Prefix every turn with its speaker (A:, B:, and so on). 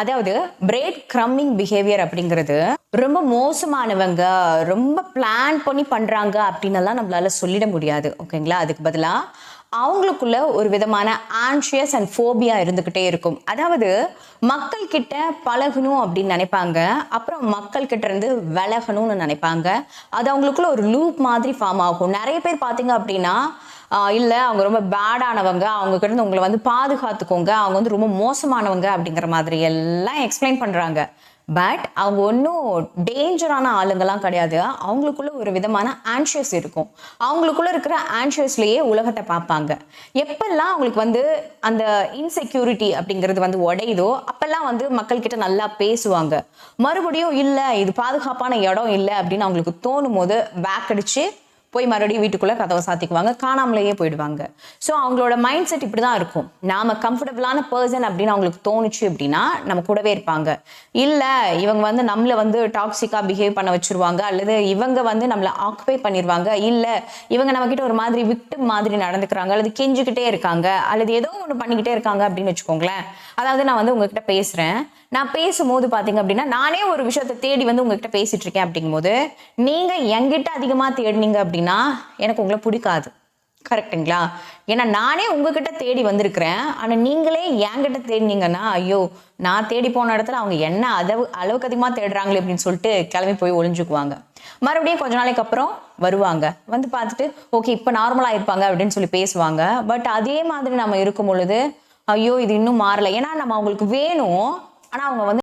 A: அதாவது பிரேட் க்ரம்மிங் பிஹேவியர் அப்படிங்கிறது ரொம்ப மோசமானவங்க ரொம்ப பிளான் பண்ணி பண்ணுறாங்க அப்படின்னெல்லாம் நம்மளால சொல்லிட முடியாது. ஓகேங்களா அதுக்கு பதிலாக அவங்களுக்குள்ள ஒரு விதமான ஆன்ஷியஸ் அண்ட் ஃபோபியா இருந்துக்கிட்டே இருக்கும். அதாவது மக்கள் கிட்ட பழகணும் அப்படின்னு நினைப்பாங்க. அப்புறம் மக்கள் கிட்ட இருந்து விலகணும்னு நினைப்பாங்க. அது அவங்களுக்குள்ள ஒரு லூப் மாதிரி ஃபார்ம் ஆகும். நிறைய பேர் பார்த்தீங்க அப்படின்னா இல்லை அவங்க ரொம்ப பேடானவங்க அவங்க கிட்ட இருந்து உங்களை வந்து பாதுகாத்துக்கோங்க அவங்க வந்து ரொம்ப மோசமானவங்க அப்படிங்கிற மாதிரி எல்லாம் எக்ஸ்பிளைன் பண்ணுறாங்க பட் அவங்க ஒன்றும் டேஞ்சரான ஆளுங்கெல்லாம் கிடையாது. அவங்களுக்குள்ள ஒரு விதமான ஆன்ஷியஸ் இருக்கும். அவங்களுக்குள்ள இருக்கிற ஆன்ஷியஸ்லேயே உலகத்தை பார்ப்பாங்க. எப்பெல்லாம் அவங்களுக்கு வந்து அந்த இன்செக்யூரிட்டி அப்படிங்கிறது வந்து உடையுதோ அப்பெல்லாம் வந்து மக்கள்கிட்ட நல்லா பேசுவாங்க. மறுபடியும் இல்லை இது பாதுகாப்பான இடம் இல்லை அப்படின்னு அவங்களுக்கு தோணும் போது பேக் அடிச்சு போய் மறுபடியும் வீட்டுக்குள்ளே கதவை சாத்திக்குவாங்க காணாமலேயே போயிடுவாங்க. ஸோ அவங்களோட மைண்ட் செட் இப்படி தான் இருக்கும். நாம கம்ஃபர்டபுளான பர்சன் அப்படின்னு அவங்களுக்கு தோணுச்சு அப்படின்னா நம்ம கூடவே இருப்பாங்க. இல்லை இவங்க வந்து நம்மளை வந்து டாக்ஸிக்காக பிஹேவ் பண்ண வச்சிருவாங்க அல்லது இவங்க வந்து நம்மளை ஆக்குபை பண்ணிடுவாங்க இல்லை இவங்க நம்மக்கிட்ட ஒரு மாதிரி விக்டிம் மாதிரி நடந்துக்கிறாங்க அல்லது கெஞ்சிக்கிட்டே இருக்காங்க அல்லது ஏதோ ஒன்று பண்ணிக்கிட்டே இருக்காங்க அப்படின்னு வச்சுக்கோங்களேன். அதாவது நான் வந்து உங்ககிட்ட பேசுகிறேன் நான் பேசும்போது பார்த்தீங்க அப்படின்னா நானே ஒரு விஷயத்தை தேடி வந்து உங்ககிட்ட பேசிட்டு இருக்கேன் அப்படிங்கும்போது நீங்கள் என்கிட்ட அதிகமாக தேடினீங்க அப்படின்னு எனக்கு உங்களை பிடிக்காது. கரெக்டுங்களா ஏன்னா நானே உங்ககிட்ட தேடி வந்திருக்கிறேன். ஆனால் நீங்களே என்கிட்ட தேடினீங்கன்னா ஐயோ நான் தேடி போன இடத்துல அவங்க என்ன அளவு அளவுக்கு அதிகமாக தேடுறாங்களே அப்படின்னு சொல்லிட்டு கிளம்பி போய் ஒளிஞ்சுக்குவாங்க. மறுபடியும் கொஞ்ச நாளைக்கு அப்புறம் வருவாங்க. வந்து பார்த்துட்டு ஓகே இப்போ நார்மலாக இருப்பாங்க அப்படின்னு சொல்லி பேசுவாங்க. பட் அதே மாதிரி நம்ம இருக்கும் பொழுது ஐயோ இது இன்னும் மாறலை. ஏன்னா நம்ம அவங்களுக்கு வேணும். ஆனால் அவங்க வந்து